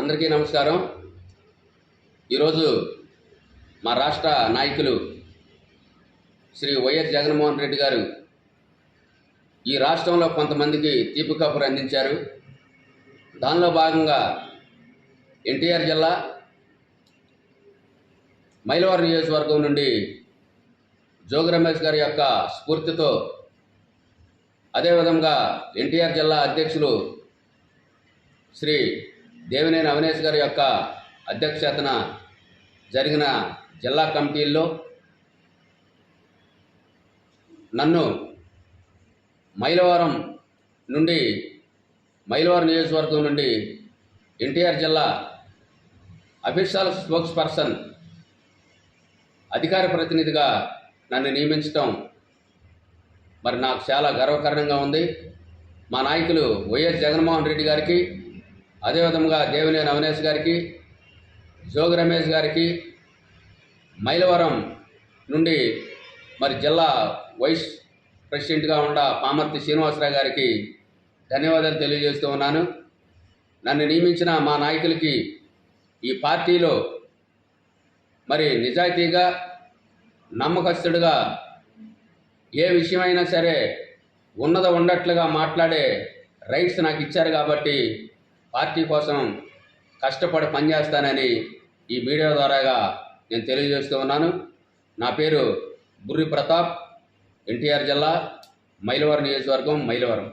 అందరికీ నమస్కారం. ఈరోజు మా రాష్ట్ర నాయకులు శ్రీ వైఎస్ జగన్మోహన్ రెడ్డి గారు ఈ రాష్ట్రంలో కొంతమందికి తీపి కబురు అందించారు. దానిలో భాగంగా ఎన్టీఆర్ జిల్లా మైలవరం నియోజకవర్గం నుండి జోగి రమేష్ గారి యొక్క స్ఫూర్తితో అదేవిధంగా ఎన్టీఆర్ జిల్లా అధ్యక్షులు శ్రీ దేవినేని అవినేష్ గారి యొక్క అధ్యక్షతన జరిగిన జిల్లా కమిటీల్లో నన్ను మైలవరం నుండి మైలవరం నియోజకవర్గం నుండి ఎన్టీఆర్ జిల్లా అఫీషియల్ స్పోక్స్ పర్సన్ అధికార ప్రతినిధిగా నన్ను నియమించటం మరి నాకు చాలా గర్వకారణంగా ఉంది. మా నాయకులు వైఎస్ జగన్మోహన్ రెడ్డి గారికి అదేవిధంగా దేవినేని అవినేష్ గారికి జోగి రమేష్ గారికి మైలవరం నుండి మరి జిల్లా వైస్ ప్రెసిడెంట్గా ఉన్న పామర్తి శ్రీనివాసరావు గారికి ధన్యవాదాలు తెలియజేస్తూ ఉన్నాను. నన్ను నియమించిన మా నాయకులకి ఈ పార్టీలో మరి నిజాయితీగా నమ్మకస్తుడిగా ఏ విషయమైనా సరే ఉన్నద ఉన్నట్లుగా మాట్లాడే రైట్స్ నాకు ఇచ్చారు కాబట్టి పార్టీ కోసం కష్టపడి పనిచేస్తానని ఈ మీడియా ద్వారాగా నేను తెలియజేస్తూ ఉన్నాను. నా పేరు బుర్రి ప్రతాప్ ఎన్టీఆర్ జిల్లా మైలవరం నియోజకవర్గం మైలవరం.